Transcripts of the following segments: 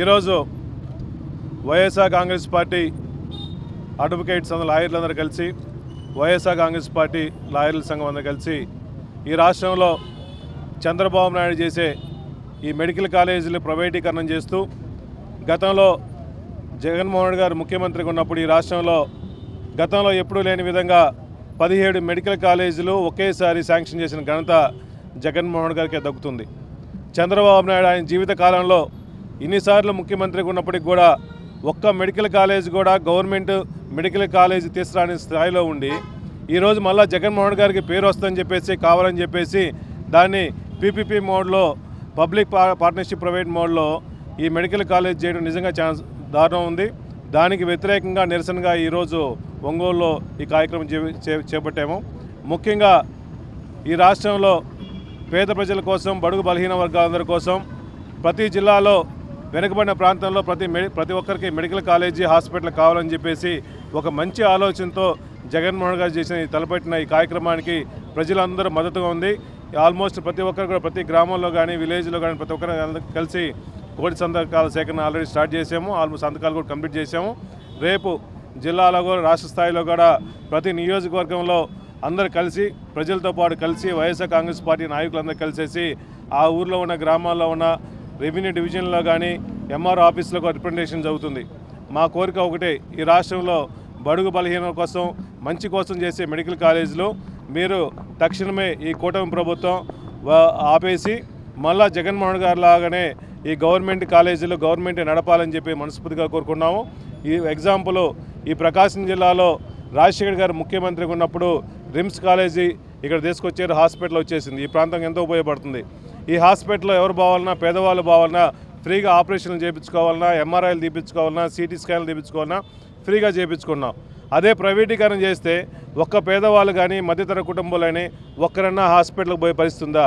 ఈరోజు YSR Congress party advocates అందరూ లాయర్లందరూ కలిసి వైఎస్ఆర్ కాంగ్రెస్ పార్టీ లాయర్ల సంఘం అందరూ కలిసి ఈ రాష్ట్రంలో చంద్రబాబు నాయుడు చేసే ఈ మెడికల్ కాలేజీలు ప్రైవేటీకరణం చేస్తూ గతంలో జగన్మోహన్ రెడ్డి గారు ముఖ్యమంత్రిగా ఉన్నప్పుడు ఈ రాష్ట్రంలో గతంలో ఎప్పుడూ లేని విధంగా పదిహేడు మెడికల్ కాలేజీలు ఒకేసారి శాంక్షన్ చేసిన ఘనత జగన్మోహన్ గారికే దక్కుతుంది. చంద్రబాబు నాయుడు ఆయన జీవిత కాలంలో ఇన్నిసార్లు ముఖ్యమంత్రిగా ఉన్నప్పటికి కూడా ఒక్క మెడికల్ కాలేజ్ కూడా గవర్నమెంట్ మెడికల్ కాలేజ్ తీసుకురాని స్థాయిలో ఉండి ఈరోజు మళ్ళీ జగన్మోహన్ గారికి పేరు వస్తుందని చెప్పేసి కావాలని చెప్పేసి దాన్ని పీపీపీ మోడ్లో పబ్లిక్ పా- పార్ట్నర్షిప్ ప్రైవేట్ మోడ్లో ఈ మెడికల్ కాలేజ్ చేయడం నిజంగా ఛాన్స్ దారుణం ఉంది. దానికి వ్యతిరేకంగా నిరసనగా ఈరోజు ఒంగోలులో ఈ కార్యక్రమం చే చే- చేపట్టాము. ముఖ్యంగా ఈ రాష్ట్రంలో పేద ప్రజల కోసం బడుగు బలహీన వర్గాలందరి కోసం ప్రతి జిల్లాలో వెనుకబడిన ప్రాంతంలో ప్రతి ప్రతి ఒక్కరికి మెడికల్ కాలేజీ హాస్పిటల్ కావాలని చెప్పేసి ఒక మంచి ఆలోచనతో జగన్మోహన్ గారు చేసిన ఈ తలపెట్టిన ఈ కార్యక్రమానికి ప్రజలందరూ మద్దతుగా ఉంది. ఆల్మోస్ట్ ప్రతి ఒక్కరు కూడా ప్రతి గ్రామంలో కానీ విలేజ్లో కానీ ప్రతి ఒక్కరు అందరూ కలిసి కోటి సంతకాల సేకరణ ఆల్రెడీ స్టార్ట్ చేసాము. ఆల్మోస్ట్ సంతకాలు కూడా కంప్లీట్ చేసాము. రేపు జిల్లాలో కూడా రాష్ట్ర స్థాయిలో కూడా ప్రతి నియోజకవర్గంలో అందరు కలిసి ప్రజలతో పాటు కలిసి వైఎస్ఆర్ కాంగ్రెస్ పార్టీ నాయకులందరూ కలిసేసి ఆ ఊర్లో ఉన్న గ్రామాల్లో ఉన్న రెవెన్యూ డివిజన్లో కానీ ఎంఆర్ ఆఫీస్లో రిప్రజెంటేషన్ జరుగుతుంది. మా కోరిక ఒకటే ఈ రాష్ట్రంలో బడుగు బలహీనల కోసం మంచి కోసం చేసే మెడికల్ కాలేజీలు మీరు తక్షణమే ఈ కూటమి ప్రభుత్వం ఆపేసి మళ్ళా జగన్మోహన్ గారు లాగానే ఈ గవర్నమెంట్ కాలేజీలు గవర్నమెంట్ నడపాలని చెప్పి మనస్ఫూర్తిగా కోరుకున్నాము ఈ ఎగ్జాంపుల్ ఈ ప్రకాశం జిల్లాలో రాజశేఖర్ గారు ముఖ్యమంత్రిగా ఉన్నప్పుడు రిమ్స్ కాలేజీ ఇక్కడ తీసుకొచ్చారు హాస్పిటల్ వచ్చేసింది. ఈ ప్రాంతం ఎంతో ఉపయోగపడుతుంది. ఈ హాస్పిటల్లో ఎవరు బావాలన్నా పేదవాళ్ళు బావాలన్నా ఫ్రీగా ఆపరేషన్లు చేయించుకోవాలన్నా ఎంఆర్ఐలు తీపించుకోవాలన్నా సిటీ స్కాన్లు తీపించుకోవాలన్నా ఫ్రీగా చేయించుకున్నాం. అదే ప్రైవేటీకరణ చేస్తే ఒక్క పేదవాళ్ళు కానీ మధ్యతర కుటుంబాలని ఒక్కరన్నా హాస్పిటల్కి పోయే పరిస్థితి ఉందా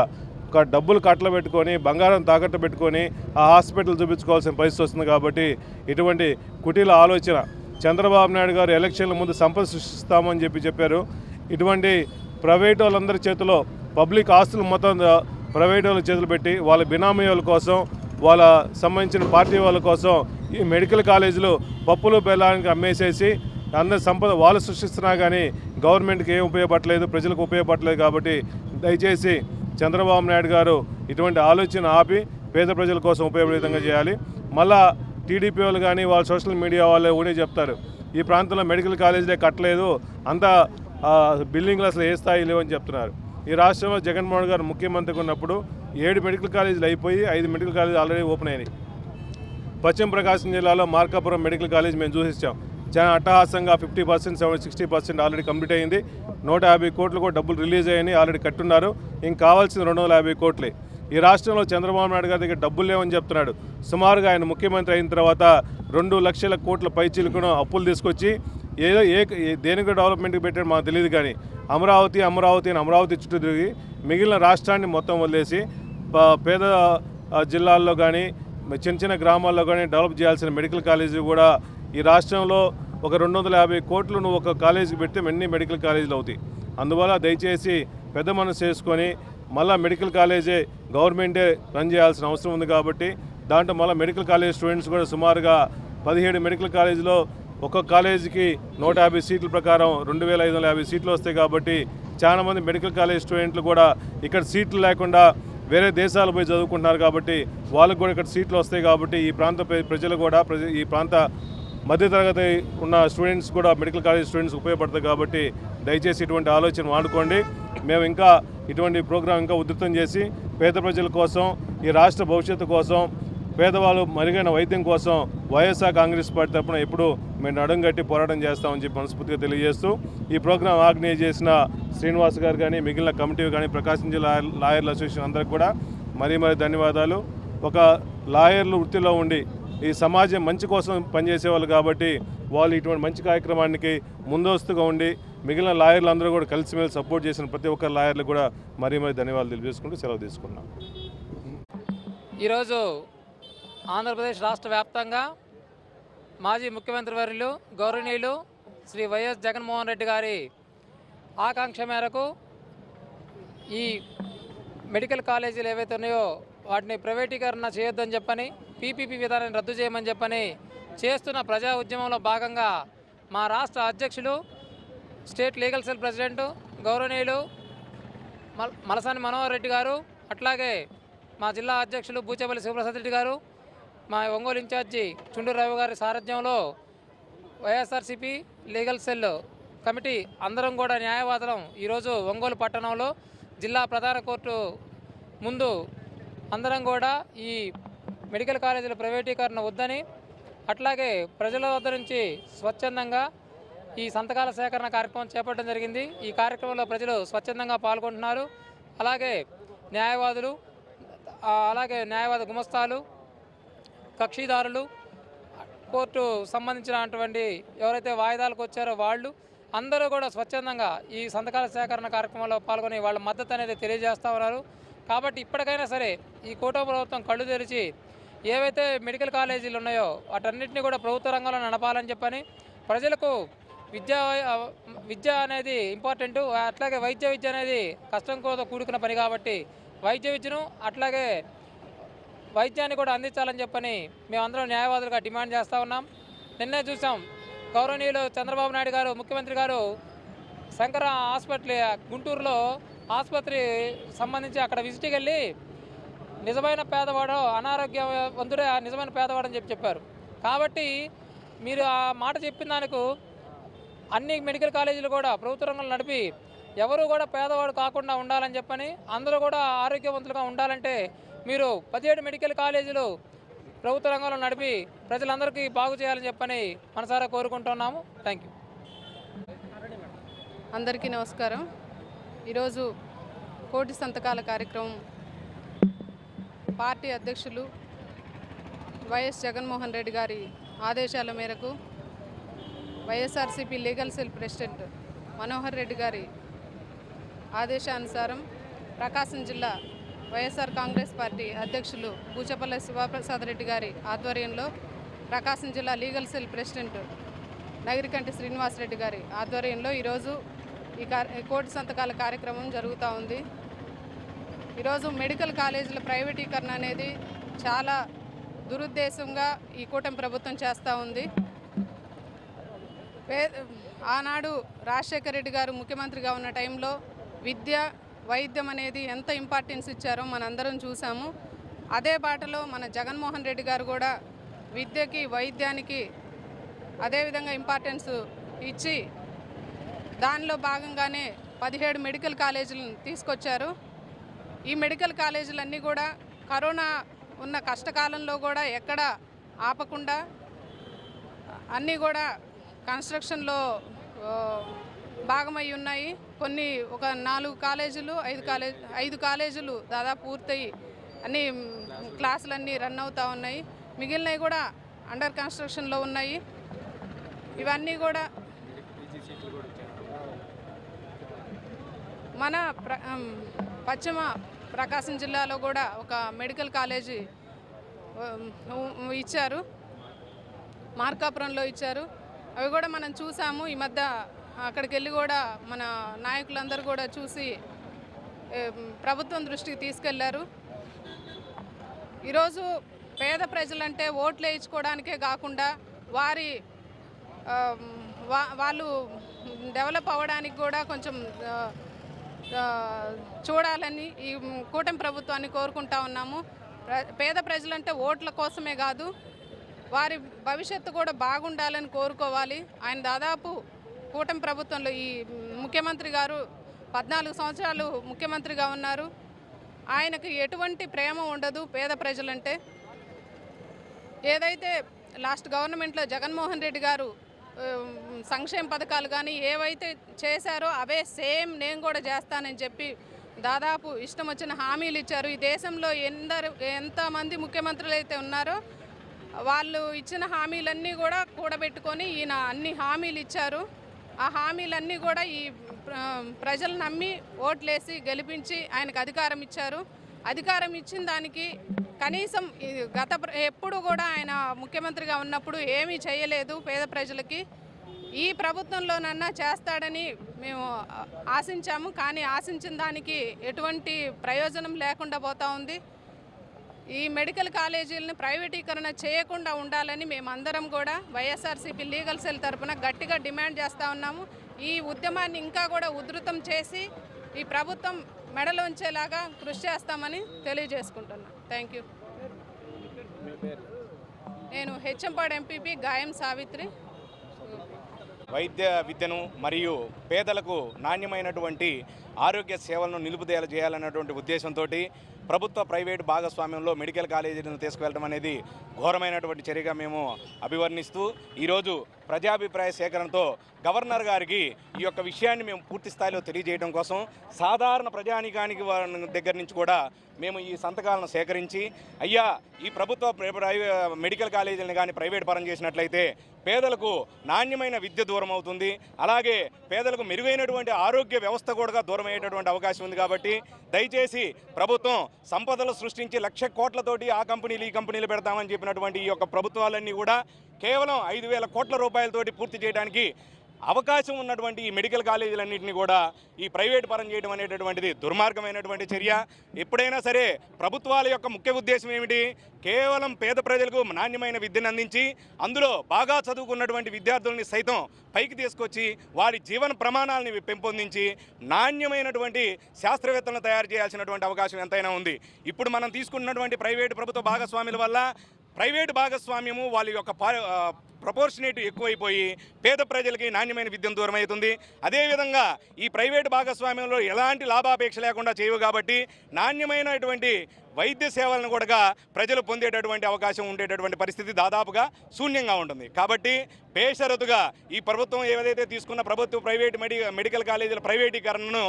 ఒక డబ్బులు కట్టలు పెట్టుకొని బంగారం తాకట్టు పెట్టుకొని ఆ హాస్పిటల్ చూపించుకోవాల్సిన పరిస్థితి వస్తుంది కాబట్టి ఇటువంటి కుటీల ఆలోచన. చంద్రబాబు నాయుడు గారు ఎలక్షన్ల ముందు సంపద సృష్టిస్తామని చెప్పి చెప్పారు. ఇటువంటి ప్రైవేట్ వాళ్ళందరి చేతిలో పబ్లిక్ ఆస్తులు మొత్తం ప్రైవేట్ వాళ్ళ చేతులు పెట్టి వాళ్ళ బినామీ వాళ్ళ కోసం వాళ్ళ సంబంధించిన పార్టీ వాళ్ళ కోసం ఈ మెడికల్ కాలేజీలు పప్పులు బెల్లానికి అమ్మేసేసి అందరి సంపద వాళ్ళు సృష్టిస్తున్నా కానీ గవర్నమెంట్కి ఏం ఉపయోగపడలేదు ప్రజలకు ఉపయోగపడలేదు కాబట్టి దయచేసి చంద్రబాబు నాయుడు గారు ఇటువంటి ఆలోచన ఆపి పేద ప్రజల కోసం ఉపయోగపడే చేయాలి. మళ్ళా టీడీపీ వాళ్ళు కానీ వాళ్ళ సోషల్ మీడియా వాళ్ళే ఊనే చెప్తారు ఈ ప్రాంతంలో మెడికల్ కాలేజీలే కట్టలేదు అంతా బిల్డింగ్లు అసలు ఏ స్థాయి లేవని చెప్తున్నారు. ఈ రాష్ట్రంలో జగన్మోహన్ గారు ముఖ్యమంత్రిగా ఉన్నప్పుడు ఏడు మెడికల్ కాలేజీలు అయిపోయి ఐదు మెడికల్ కాలేజీలు ఆల్రెడీ ఓపెన్ అయినాయి. పశ్చిమ ప్రకాశం జిల్లాలో మార్కాపురం మెడికల్ కాలేజ్ మేము చూసిచ్చాం. చాలా అట్టహాసంగా fifty percent seven sixty percent already complete అయింది. నూట యాభై కోట్లు కూడా డబ్బులు రిలీజ్ అయ్యాయని ఆల్రెడీ కట్టున్నారు. ఇంక కావాల్సిన రెండు వందల యాభై కోట్లే. ఈ రాష్ట్రంలో చంద్రబాబు నాయుడు గారి దగ్గర డబ్బులు లేవని చెప్తున్నాడు. సుమారుగా ఆయన ముఖ్యమంత్రి అయిన తర్వాత రెండు లక్షల కోట్ల పైచీలకును అప్పులు తీసుకొచ్చి ఏదో ఏ దేనికి డెవలప్మెంట్కి పెట్టాడు మాకు తెలియదు కానీ అమరావతి అమరావతి అని అమరావతి చుట్టూ తిరిగి మిగిలిన రాష్ట్రాన్ని మొత్తం వదిలేసి పేద జిల్లాల్లో కానీ చిన్న చిన్న గ్రామాల్లో కానీ డెవలప్ చేయాల్సిన మెడికల్ కాలేజీ కూడా ఈ రాష్ట్రంలో ఒక రెండు వందల యాభై కోట్లు నువ్వు ఒక కాలేజీకి పెడితే ఎన్ని మెడికల్ కాలేజీలు అవుతాయి. అందువల్ల దయచేసి పెద్ద మనసు చేసుకొని మళ్ళీ మెడికల్ కాలేజే గవర్నమెంటే రన్ చేయాల్సిన అవసరం ఉంది కాబట్టి దాంట్లో మళ్ళీ మెడికల్ కాలేజ్ స్టూడెంట్స్ కూడా సుమారుగా పదిహేడు మెడికల్ కాలేజీలో ఒక్కొక్క కాలేజీకి నూట యాభై సీట్ల ప్రకారం రెండు వేల ఐదు వందల యాభై సీట్లు వస్తాయి కాబట్టి చాలా మంది మెడికల్ కాలేజ్ స్టూడెంట్లు కూడా ఇక్కడ సీట్లు లేకుండా వేరే దేశాలు పోయి చదువుకుంటున్నారు కాబట్టి వాళ్ళకు కూడా ఇక్కడ సీట్లు వస్తాయి కాబట్టి ఈ ప్రాంత ప్రజలు కూడా ప్రజ ఈ ప్రాంత మధ్యతరగతి ఉన్న స్టూడెంట్స్ కూడా మెడికల్ కాలేజ్ స్టూడెంట్స్ ఉపయోగపడుతుంది కాబట్టి దయచేసి ఇటువంటి ఆలోచన వాడుకోండి. మేము ఇంకా ఇటువంటి ప్రోగ్రాం ఇంకా ఉధృతం చేసి పేద ప్రజల కోసం ఈ రాష్ట్ర భవిష్యత్తు కోసం పేదవాళ్ళు మెరుగైన వైద్యం కోసం వైఎస్ఆర్ కాంగ్రెస్ పార్టీ తరఫున ఎప్పుడు మేము నడుం కట్టి పోరాటం చేస్తామని చెప్పి మనస్ఫూర్తిగా తెలియజేస్తూ ఈ ప్రోగ్రాం ఆర్గనైజ్ చేసిన శ్రీనివాస్ గారు కానీ మిగిలిన కమిటీ కానీ ప్రకాశం జిల్లా లాయర్ల అసోసియేషన్ అందరికి కూడా మరీ మరీ ధన్యవాదాలు. ఒక లాయర్లు వృత్తిలో ఉండి ఈ సమాజం మంచి కోసం పనిచేసేవాళ్ళు కాబట్టి వాళ్ళు ఇటువంటి మంచి కార్యక్రమానికి ముందస్తుగా ఉండి మిగిలిన లాయర్లు అందరూ కూడా కలిసిమెలిసి సపోర్ట్ చేసిన ప్రతి ఒక్క లాయర్లు కూడా మరీ మరీ ధన్యవాదాలు తెలియజేసుకుంటూ సెలవు తీసుకున్నాం. ఈరోజు ఆంధ్రప్రదేశ్ రాష్ట్ర వ్యాప్తంగా మాజీ ముఖ్యమంత్రి వర్యులు గౌరవనీయులు శ్రీ వైఎస్ జగన్మోహన్ రెడ్డి గారి ఆకాంక్ష మేరకు ఈ మెడికల్ కాలేజీలు ఏవైతే ఉన్నాయో వాటిని ప్రైవేటీకరణ చేయొద్దని చెప్పని పీపీపీ విధానాన్ని రద్దు చేయమని చెప్పని చేస్తున్న ప్రజా ఉద్యమంలో భాగంగా మా రాష్ట్ర అధ్యక్షులు స్టేట్ లీగల్ సెల్ ప్రెసిడెంట్ గౌరవనీయులు మల్ మలసాని మనోహర్ రెడ్డి గారు అట్లాగే మా జిల్లా అధ్యక్షులు బూచేపల్లి శివప్రసాద్ రెడ్డి గారు మా ఒంగోలు ఇన్ఛార్జి చుండూరావు గారి సారథ్యంలో వైఎస్ఆర్సీపీ లీగల్ సెల్ కమిటీ అందరం కూడా న్యాయవాదులం. ఈరోజు ఒంగోలు పట్టణంలో జిల్లా ప్రధాన కోర్టు ముందు అందరం కూడా ఈ మెడికల్ కాలేజీల ప్రైవేటీకరణ వద్దని అట్లాగే ప్రజల వద్ద నుంచి స్వచ్ఛందంగా ఈ సంతకాల సేకరణ కార్యక్రమం చేపట్టడం జరిగింది. ఈ కార్యక్రమంలో ప్రజలు స్వచ్ఛందంగా పాల్గొంటున్నారు. అలాగే న్యాయవాదులు అలాగే న్యాయవాద గుమస్తాలు కక్షిదారులు కోర్టు సంబంధించినటువంటి ఎవరైతే వాయిదాలకు వచ్చారో వాళ్ళు అందరూ కూడా స్వచ్ఛందంగా ఈ సంతకాల సేకరణ కార్యక్రమంలో పాల్గొని వాళ్ళ మద్దతు అనేది తెలియజేస్తూ ఉన్నారు. కాబట్టి ఇప్పటికైనా సరే ఈ కూటమి ప్రభుత్వం కళ్ళు తెరిచి ఏవైతే మెడికల్ కాలేజీలు ఉన్నాయో వాటన్నిటిని కూడా ప్రభుత్వ రంగంలో నడపాలని చెప్పని ప్రజలకు విద్య విద్య అనేది ఇంపార్టెంట్. అట్లాగే వైద్య విద్య అనేది కష్టంతో కూడుకున్న పని కాబట్టి వైద్య విద్యను అట్లాగే వైద్యాన్ని కూడా అందించాలని చెప్పని మేమందరం న్యాయవాదులుగా డిమాండ్ చేస్తూ ఉన్నాం. నిన్నే చూసాం గౌరవనీయులు చంద్రబాబు నాయుడు గారు ముఖ్యమంత్రి గారు శంకర హాస్పిటల్ గుంటూరులో ఆసుపత్రి సంబంధించి అక్కడ విజిట్కి వెళ్ళి నిజమైన పేదవాడు అనారోగ్యవంతుడే ఆ నిజమైన పేదవాడు అని చెప్పి చెప్పారు. కాబట్టి మీరు ఆ మాట చెప్పిన దానికి అన్ని మెడికల్ కాలేజీలు కూడా ప్రభుత్వ రంగంలో నడిపి ఎవరు కూడా పేదవాడు కాకుండా ఉండాలని చెప్పని అందరూ కూడా ఆరోగ్యవంతులుగా ఉండాలంటే మీరు పదిహేడు మెడికల్ కాలేజీలు ప్రభుత్వ రంగంలో నడిపి ప్రజలందరికీ బాగు చేయాలని చెప్పని మనసారా కోరుకుంటున్నాము. థ్యాంక్ యూ అందరికీ నమస్కారం. ఈరోజు కోటి సంతకాల కార్యక్రమం పార్టీ అధ్యక్షులు వైఎస్ జగన్మోహన్ రెడ్డి గారి ఆదేశాల మేరకు YSRCP legal cell president Manohar Reddy గారి ఆదేశానుసారం ప్రకాశం జిల్లా వైఎస్ఆర్ కాంగ్రెస్ పార్టీ అధ్యక్షులు పూచపల్లి శివప్రసాద్ రెడ్డి గారి ఆధ్వర్యంలో ప్రకాశం జిల్లా legal cell president Nagirikanti Srinivasareddy గారి ఆధ్వర్యంలో ఈరోజు ఈ కార్- కోటి సంతకాల కార్యక్రమం జరుగుతూ ఉంది. ఈరోజు మెడికల్ కాలేజీల ప్రైవేటీకరణ అనేది చాలా దురుద్దేశంగా ఈ కూటమి ప్రభుత్వం చేస్తూ ఉంది. పే ఆనాడు రాజశేఖర రెడ్డి గారు ముఖ్యమంత్రిగా ఉన్న టైంలో విద్య వైద్యం అనేది ఎంత ఇంపార్టెన్స్ ఇచ్చారో మనందరం చూసాము. అదే బాటలో మన జగన్మోహన్ రెడ్డి గారు కూడా విద్యకి వైద్యానికి అదేవిధంగా ఇంపార్టెన్స్ ఇచ్చి దానిలో భాగంగానే పదిహేడు మెడికల్ కాలేజీలను తీసుకొచ్చారు. ఈ మెడికల్ కాలేజీలన్నీ కూడా కరోనా ఉన్న కష్టకాలంలో కూడా ఎక్కడ ఆపకుండా అన్నీ కూడా కన్స్ట్రక్షన్లో భాగమై ఉన్నాయి. కొన్ని ఒక నాలుగు కాలేజీలు ఐదు కాలేజ్ ఐదు కాలేజీలు దాదాపు పూర్తయి అన్ని క్లాసులన్నీ రన్ అవుతూ ఉన్నాయి. మిగిలినవి కూడా అండర్ కన్స్ట్రక్షన్లో ఉన్నాయి. ఇవన్నీ కూడా మన ప్ర పశ్చిమ ప్రకాశం జిల్లాలో కూడా ఒక మెడికల్ కాలేజీ ఇచ్చారు. మార్కాపురంలో ఇచ్చారు. అవి కూడా మనం చూసాము. ఈ మధ్య అక్కడికి వెళ్ళి కూడా మన నాయకులందరూ కూడా చూసి ప్రభుత్వం దృష్టికి తీసుకెళ్ళారు. ఈరోజు పేద ప్రజలంటే ఓట్లు వేయించుకోవడానికే కాకుండా వారి వా- వాళ్ళు డెవలప్ అవ్వడానికి కూడా కొంచెం చూడాలని ఈ కూటమి ప్రభుత్వాన్ని కోరుకుంటా ఉన్నాము. పేద ప్రజలంటే ఓట్ల కోసమే కాదు వారి భవిష్యత్తు కూడా బాగుండాలని కోరుకోవాలి. ఆయన దాదాపు కూటమి ప్రభుత్వంలో ఈ ముఖ్యమంత్రి గారు పద్నాలుగు సంవత్సరాలు ముఖ్యమంత్రిగా ఉన్నారు. ఆయనకు ఎటువంటి ప్రేమ ఉండదు పేద ప్రజలంటే. ఏదైతే లాస్ట్ గవర్నమెంట్లో జగన్మోహన్ రెడ్డి గారు సంక్షేమ పథకాలు కానీ ఏవైతే చేశారో అవే సేమ్ నేను కూడా చేస్తానని చెప్పి దాదాపు ఇష్టం వచ్చిన హామీలు ఇచ్చారు. ఈ దేశంలో ఎందరు ఎంతమంది ముఖ్యమంత్రులు అయితే ఉన్నారో వాళ్ళు ఇచ్చిన హామీలన్నీ కూడా కూడబెట్టుకొని ఈయన అన్ని హామీలు ఇచ్చారు. ఆ హామీలన్నీ కూడా ఈ ప్ర- ప్రజలు నమ్మి ఓట్లేసి గెలిపించి ఆయనకు అధికారం ఇచ్చారు. అధికారం ఇచ్చిన దానికి కనీసం గత ఎప్పుడు కూడా ఆయన ముఖ్యమంత్రిగా ఉన్నప్పుడు ఏమీ చేయలేదు పేద ప్రజలకి. ఈ ప్రభుత్వంలోనన్నా చేస్తాడని మేము ఆశించాము. కానీ ఆశించిన దానికి ఎటువంటి ప్రయోజనం లేకుండా పోతా ఉంది. ఈ మెడికల్ కాలేజీలను ప్రైవేటీకరణ చేయకుండా ఉండాలని మేమందరం కూడా వైఎస్ఆర్సీపీ లీగల్ సెల్ తరపున గట్టిగా డిమాండ్ చేస్తూ ఉన్నాము. ఈ ఉద్యమాన్ని ఇంకా కూడా ఉధృతం చేసి ఈ ప్రభుత్వం మెడలు ఉంచేలాగా కృషి చేస్తామని తెలియజేసుకుంటున్నాను థ్యాంక్ యూ నేను హెచ్ఎంపాడు ఎంపీపీ గాయం సావిత్రి. వైద్య విద్యను మరియు పేదలకు నాణ్యమైనటువంటి ఆరోగ్య సేవలను నిలుపుదేల చేయాలన్నటువంటి ఉద్దేశంతో ప్రభుత్వ ప్రైవేటు భాగస్వామ్యంలో మెడికల్ కాలేజీలను తీసుకువెళ్ళడం అనేది ఘోరమైనటువంటి చర్యగా మేము అభివర్ణిస్తూ ఈరోజు ప్రజాభిప్రాయ సేకరణతో గవర్నర్ గారికి ఈ యొక్క విషయాన్ని మేము పూర్తి స్థాయిలో తెలియజేయడం కోసం సాధారణ ప్రజానికానికి వారి దగ్గర నుంచి కూడా మేము ఈ సంతకాలను సేకరించి అయ్యా ఈ ప్రభుత్వ ప్ర- మెడికల్ కాలేజీలను కానీ ప్రైవేట్ పరం చేసినట్లయితే పేదలకు నాణ్యమైన విద్య దూరం అవుతుంది. అలాగే పేదలకు మెరుగైనటువంటి ఆరోగ్య వ్యవస్థ కూడా దూరం అయ్యేటటువంటి అవకాశం ఉంది కాబట్టి దయచేసి ప్రభుత్వం సంపదలు సృష్టించి లక్ష కోట్లతోటి ఆ కంపెనీలు ఈ కంపెనీలు పెడతామని చెప్పినటువంటి ఈ యొక్క ప్రభుత్వాలన్నీ కూడా కేవలం ఐదు వేల కోట్ల రూపాయలతోటి పూర్తి చేయడానికి అవకాశం ఉన్నటువంటి ఈ మెడికల్ కాలేజీలన్నింటినీ కూడా ఈ ప్రైవేట్ పరం చేయడం అనేటటువంటిది దుర్మార్గమైనటువంటి చర్య. ఎప్పుడైనా సరే ప్రభుత్వాల యొక్క ముఖ్య ఉద్దేశం ఏమిటి? కేవలం పేద ప్రజలకు నాణ్యమైన విద్యను అందించి అందులో బాగా చదువుకున్నటువంటి విద్యార్థుల్ని సైతం పైకి తీసుకొచ్చి వారి జీవన ప్రమాణాలని పెంపొందించి నాణ్యమైనటువంటి శాస్త్రవేత్తలను తయారు చేయాల్సినటువంటి అవకాశం ఎంతైనా ఉంది. ఇప్పుడు మనం తీసుకున్నటువంటి ప్రైవేటు ప్రభుత్వ భాగస్వాముల వల్ల ప్రైవేటు భాగస్వామ్యము వాళ్ళ యొక్క ప్రపోర్షనేట్ ఎక్కువైపోయి పేద ప్రజలకి నాణ్యమైన విద్యను దూరం అవుతుంది అదేవిధంగా ఈ ప్రైవేటు భాగస్వామ్యంలో ఎలాంటి లాభాపేక్ష లేకుండా చేయవు కాబట్టి నాణ్యమైనటువంటి వైద్య సేవలను కూడా ప్రజలు పొందేటటువంటి అవకాశం ఉండేటటువంటి పరిస్థితి దాదాపుగా శూన్యంగా ఉంటుంది. కాబట్టి బేషరతుగా ఈ ప్రభుత్వం ఏదైతే తీసుకున్న ప్రభుత్వ ప్రైవేట్ మెడి మెడికల్ కాలేజీల ప్రైవేటీకరణను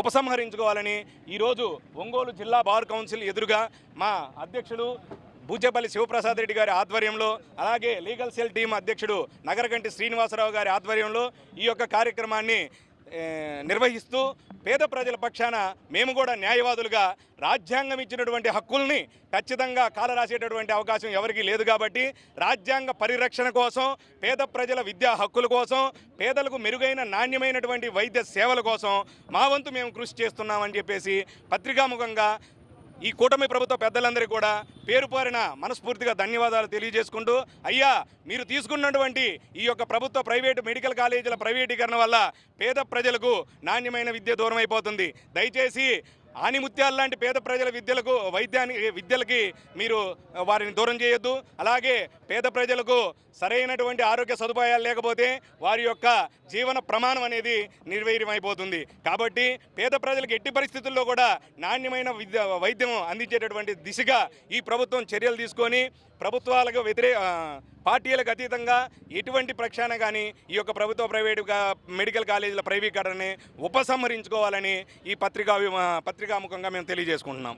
ఉపసంహరించుకోవాలని ఈరోజు ఒంగోలు జిల్లా బార్ కౌన్సిల్ ఎదురుగా మా అధ్యక్షుడు బూచేపల్లి శివప్రసాద్ రెడ్డి గారి ఆధ్వర్యంలో అలాగే లీగల్ సెల్ టీం అధ్యక్షుడు నగరగంటి శ్రీనివాసరావు గారి ఆధ్వర్యంలో ఈ యొక్క కార్యక్రమాన్ని నిర్వహిస్తూ పేద ప్రజల పక్షాన మేము కూడా న్యాయవాదులుగా రాజ్యాంగం ఇచ్చినటువంటి హక్కుల్ని ఖచ్చితంగా కాలరాసేటటువంటి అవకాశం ఎవరికీ లేదు కాబట్టి రాజ్యాంగ పరిరక్షణ కోసం పేద ప్రజల విద్యా హక్కుల కోసం పేదలకు మెరుగైన నాణ్యమైనటువంటి వైద్య సేవల కోసం మా వంతు మేము కృషి చేస్తున్నామని చెప్పేసి పత్రికాముఖంగా ఈ కూటమి ప్రభుత్వ పెద్దలందరికీ కూడా పేరు పారిన మనస్ఫూర్తిగా ధన్యవాదాలు తెలియజేసుకుంటూ అయ్యా మీరు తీసుకున్నటువంటి ఈ యొక్క ప్రభుత్వ ప్రైవేటు మెడికల్ కాలేజీల ప్రైవేటీకరణ వల్ల పేద ప్రజలకు నాణ్యమైన విద్య దూరం అయిపోతుంది. దయచేసి ఆనిముత్యాల లాంటి పేద ప్రజల విద్యలకు వైద్యానికి విద్యలకి మీరు వారిని దూరం చేయొద్దు. అలాగే పేద ప్రజలకు సరైనటువంటి ఆరోగ్య సదుపాయాలు లేకపోతే వారి యొక్క జీవన ప్రమాణం అనేది నిర్వీర్యమైపోతుంది. కాబట్టి పేద ప్రజలకు ఎట్టి పరిస్థితుల్లో కూడా నాణ్యమైన విద్య వైద్యం అందించేటటువంటి దిశగా ఈ ప్రభుత్వం చర్యలు తీసుకొని ప్రభుత్వాలకు వ్యతిరేక పార్టీలకు అతీతంగా ఎటువంటి ప్రక్షాళన కానీ ఈ యొక్క ప్రభుత్వ ప్రైవేటు మెడికల్ కాలేజీల ప్రైవేకరణని ఉపసంహరించుకోవాలని ఈ పత్రికా పత్రికాముఖంగా మేము తెలియజేసుకుంటున్నాం.